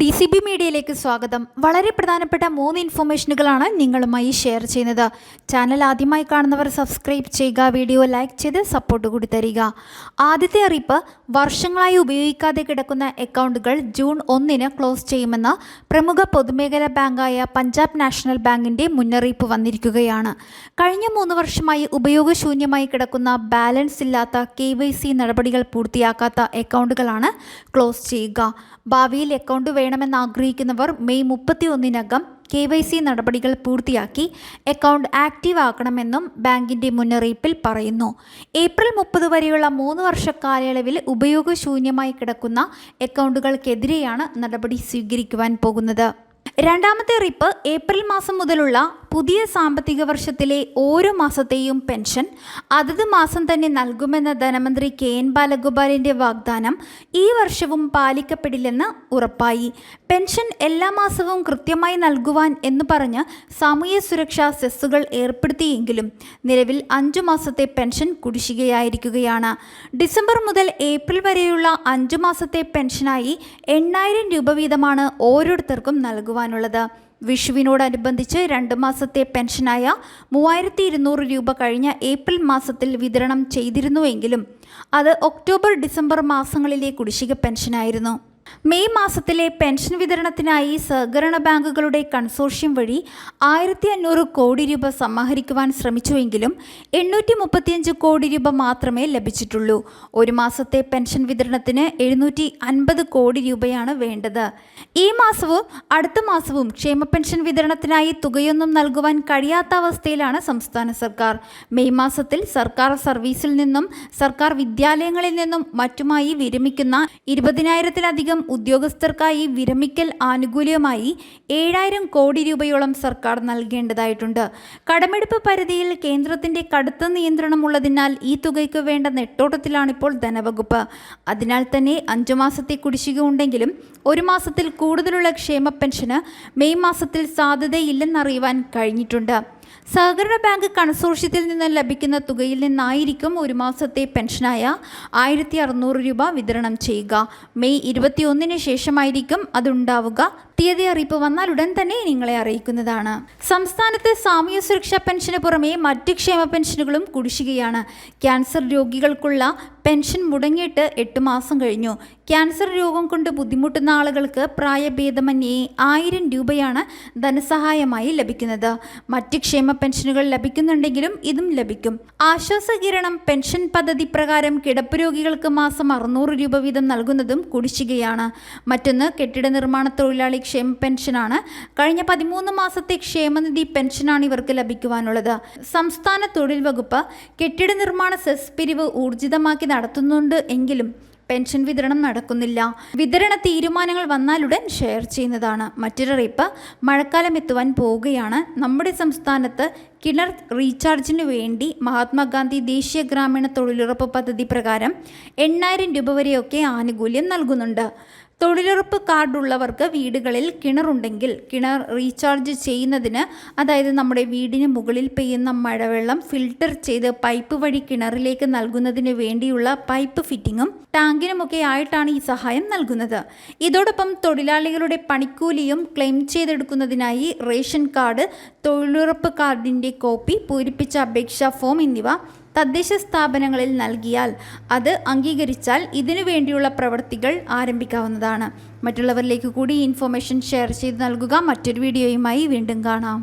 D C B മീഡിയയിലേക്ക് സ്വാഗതം. വളരെ പ്രധാനപ്പെട്ട മൂന്ന് ഇൻഫർമേഷനുകളാണ് നിങ്ങളുമായി ഷെയർ ചെയ്യുന്നത്. ചാനൽ ആദ്യമായി കാണുന്നവർ സബ്സ്ക്രൈബ് ചെയ്യുക വീഡിയോ ലൈക്ക് ചെയ്ത് സപ്പോർട്ട് കൂടി തരിക. ആദ്യത്തെ അറിയിപ്പ് വർഷങ്ങളായി ഉപയോഗിക്കാതെ കിടക്കുന്ന അക്കൗണ്ടുകൾ ജൂൺ ഒന്നിന് ക്ലോസ് ചെയ്യുമെന്ന് പ്രമുഖ പൊതുമേഖലാ ബാങ്കായ പഞ്ചാബ് നാഷണൽ ബാങ്കിന്റെ മുന്നറിയിപ്പ് വന്നിരിക്കുകയാണ്. കഴിഞ്ഞ മൂന്ന് വർഷമായി ഉപയോഗശൂന്യമായി കിടക്കുന്ന ബാലൻസ് ഇല്ലാത്ത കെ നടപടികൾ പൂർത്തിയാക്കാത്ത അക്കൗണ്ടുകളാണ് ക്ലോസ് ചെയ്യുക. ഭാവിയിൽ അക്കൗണ്ട് വേണമെന്ന് ആഗ്രഹിക്കുന്നവർ മെയ് മുപ്പത്തി ഒന്നിനകം കെ വൈ സി നടപടികൾ പൂർത്തിയാക്കി അക്കൗണ്ട് ആക്റ്റീവ് ആക്കണമെന്നും ബാങ്കിന്റെ മുന്നറിയിപ്പിൽ പറയുന്നു. ഏപ്രിൽ മുപ്പത് വരെയുള്ള മൂന്ന് വർഷ കാലയളവിൽ ഉപയോഗശൂന്യമായി കിടക്കുന്ന അക്കൗണ്ടുകൾക്കെതിരെയാണ് നടപടി സ്വീകരിക്കുവാൻ പോകുന്നത്. രണ്ടാമത്തെ റിപ്പ് ഏപ്രിൽ മാസം മുതലുള്ള പുതിയ സാമ്പത്തിക വർഷത്തിലെ ഓരോ മാസത്തെയും പെൻഷൻ അതത് മാസം തന്നെ നൽകുമെന്ന ധനമന്ത്രി കെ എൻ ബാലഗോപാലിന്റെ വാഗ്ദാനം ഈ വർഷവും പാലിക്കപ്പെടില്ലെന്ന് ഉറപ്പായി. പെൻഷൻ എല്ലാ മാസവും കൃത്യമായി നൽകുവാൻ എന്ന് പറഞ്ഞ് സാമൂഹ്യ സുരക്ഷാ സെസ്സുകൾ ഏർപ്പെടുത്തിയെങ്കിലും നിലവിൽ അഞ്ചു മാസത്തെ പെൻഷൻ കുടിശ്ശികയായിരിക്കുകയാണ്. ഡിസംബർ മുതൽ ഏപ്രിൽ വരെയുള്ള അഞ്ചു മാസത്തെ പെൻഷനായി എണ്ണായിരം രൂപ വീതമാണ് ഓരോരുത്തർക്കും നൽകുവാനുള്ളത്. വിഷുവിനോടനുബന്ധിച്ച് രണ്ട് മാസത്തെ പെൻഷനായ മൂവായിരത്തി ഇരുന്നൂറ് രൂപ കഴിഞ്ഞ ഏപ്രിൽ മാസത്തിൽ വിതരണം ചെയ്തിരുന്നുവെങ്കിലും അത് ഒക്ടോബർ ഡിസംബർ മാസങ്ങളിലെ കുടിശ്ശിക പെൻഷനായിരുന്നു. മെയ് മാസത്തിലെ പെൻഷൻ വിതരണത്തിനായി സഹകരണ ബാങ്കുകളുടെ കൺസോർഷ്യം വഴി ആയിരത്തി അഞ്ഞൂറ് കോടി രൂപ സമാഹരിക്കുവാൻ ശ്രമിച്ചുവെങ്കിലും എണ്ണൂറ്റി മുപ്പത്തിയഞ്ച് കോടി രൂപ മാത്രമേ ലഭിച്ചിട്ടുള്ളൂ. ഒരു മാസത്തെ പെൻഷൻ വിതരണത്തിന് എഴുന്നൂറ്റി അൻപത് കോടി രൂപയാണ് വേണ്ടത്. ഈ മാസവും അടുത്ത മാസവും ക്ഷേമ പെൻഷൻ വിതരണത്തിനായി തുകയൊന്നും നൽകുവാൻ കഴിയാത്ത അവസ്ഥയിലാണ് സംസ്ഥാന സർക്കാർ. മെയ് മാസത്തിൽ സർക്കാർ സർവീസിൽ നിന്നും സർക്കാർ വിദ്യാലയങ്ങളിൽ നിന്നും മറ്റുമായി വിരമിക്കുന്ന ഇരുപതിനായിരത്തിലധികം ഉദ്യോഗസ്ഥർക്കായി വിരമിക്കൽ ആനുകൂല്യമായി ഏഴായിരം കോടി രൂപയോളം സർക്കാർ നൽകേണ്ടതായിട്ടുണ്ട്. കടമെടുപ്പ് പരിധിയിൽ കേന്ദ്രത്തിന്റെ കടുത്ത നിയന്ത്രണമുള്ളതിനാൽ ഈ തുകയ്ക്ക് വേണ്ട നെട്ടോട്ടത്തിലാണിപ്പോൾ ധനവകുപ്പ്. അതിനാൽ തന്നെ അഞ്ചു മാസത്തെ കുടിശ്ശിക ഉണ്ടെങ്കിലും ഒരു മാസത്തിൽ കൂടുതലുള്ള ക്ഷേമ പെൻഷന് മെയ് മാസത്തിൽ സാധ്യതയില്ലെന്നറിയുവാൻ കഴിഞ്ഞിട്ടുണ്ട്. സഹകരണ ബാങ്ക് കൺസോർഷ്യത്തിൽ നിന്ന് ലഭിക്കുന്ന തുകയിൽ നിന്നായിരിക്കും ഒരു മാസത്തെ പെൻഷനായ ആയിരത്തി അറുന്നൂറ് രൂപ വിതരണം ചെയ്യുക. മെയ് ഇരുപത്തിയൊന്നിന് ശേഷമായിരിക്കും അതുണ്ടാവുക. തീയതി അറിയിപ്പ് വന്നാൽ ഉടൻ തന്നെ നിങ്ങളെ അറിയിക്കുന്നതാണ്. സംസ്ഥാനത്തെ സാമൂഹ്യ സുരക്ഷാ പെൻഷന് പുറമെ മറ്റ് ക്ഷേമ പെൻഷനുകളും കുടിശ്ശികയാണ്. ക്യാൻസർ രോഗികൾക്കുള്ള പെൻഷൻ മുടങ്ങിയിട്ട് എട്ട് മാസം കഴിഞ്ഞു. ക്യാൻസർ രോഗം കൊണ്ട് ബുദ്ധിമുട്ടുന്ന ആളുകൾക്ക് പ്രായഭേദമന്യേ ആയിരം രൂപയാണ് ധനസഹായമായി ലഭിക്കുന്നത്. മറ്റ് ക്ഷേമ പെൻഷനുകൾ ലഭിക്കുന്നുണ്ടെങ്കിലും ഇതും ലഭിക്കും. ആശ്വാസകിരണം പെൻഷൻ പദ്ധതി പ്രകാരം കിടപ്പ് രോഗികൾക്ക് മാസം അറുന്നൂറ് രൂപ വീതം നൽകുന്നതും കുടിശ്ശികയാണ്. മറ്റൊന്ന് കെട്ടിട നിർമ്മാണ തൊഴിലാളി ക്ഷേമ പെൻഷനാണ്. കഴിഞ്ഞ പതിമൂന്ന് മാസത്തെ ക്ഷേമനിധി പെൻഷനാണ് ഇവർക്ക് ലഭിക്കുവാനുള്ളത്. സംസ്ഥാന തൊഴിൽ വകുപ്പ് കെട്ടിട നിർമ്മാണ സെസ് പിരിവ് ഊർജിതമാക്കി നടത്തുന്നുണ്ട് എങ്കിലും പെൻഷൻ വിതരണം നടക്കുന്നില്ല. വിതരണ തീരുമാനങ്ങൾ വന്നാലുടൻ ഷെയർ ചെയ്യുന്നതാണ്. മറ്റൊരറിയിപ്പ് മഴക്കാലം എത്തുവാൻ പോവുകയാണ്. നമ്മുടെ സംസ്ഥാനത്ത് കിണർ റീചാർജിനു വേണ്ടി മഹാത്മാഗാന്ധി ദേശീയ ഗ്രാമീണ തൊഴിലുറപ്പ് പദ്ധതി പ്രകാരം എണ്ണായിരം രൂപ വരെയൊക്കെ ആനുകൂല്യം നൽകുന്നുണ്ട്. തൊഴിലുറപ്പ് കാർഡുള്ളവർക്ക് വീടുകളിൽ കിണറുണ്ടെങ്കിൽ കിണർ റീചാർജ് ചെയ്യുന്നതിന് അതായത് നമ്മുടെ വീടിന് മുകളിൽ പെയ്യുന്ന മഴവെള്ളം ഫിൽട്ടർ ചെയ്ത് പൈപ്പ് വഴി കിണറിലേക്ക് നൽകുന്നതിന് വേണ്ടിയുള്ള പൈപ്പ് ഫിറ്റിങ്ങും ടാങ്കിനുമൊക്കെ ആയിട്ടാണ് ഈ സഹായം നൽകുന്നത്. ഇതോടൊപ്പം തൊഴിലാളികളുടെ പണിക്കൂലിയും ക്ലെയിം ചെയ്തെടുക്കുന്നതിനായി റേഷൻ കാർഡ് തൊഴിലുറപ്പ് കാർഡിന്റെ കോപ്പി പൂരിപ്പിച്ച അപേക്ഷാ ഫോം എന്നിവ തദ്ദേശ സ്ഥാപനങ്ങളിൽ നൽകിയാൽ അത് അംഗീകരിച്ചാൽ ഇതിനു വേണ്ടിയുള്ള പ്രവൃത്തികൾ ആരംഭിക്കാവുന്നതാണ്. മറ്റുള്ളവരിലേക്ക് കൂടി ഇൻഫോർമേഷൻ ഷെയർ ചെയ്ത് നൽകുക. മറ്റൊരു വീഡിയോയുമായി വീണ്ടും കാണാം.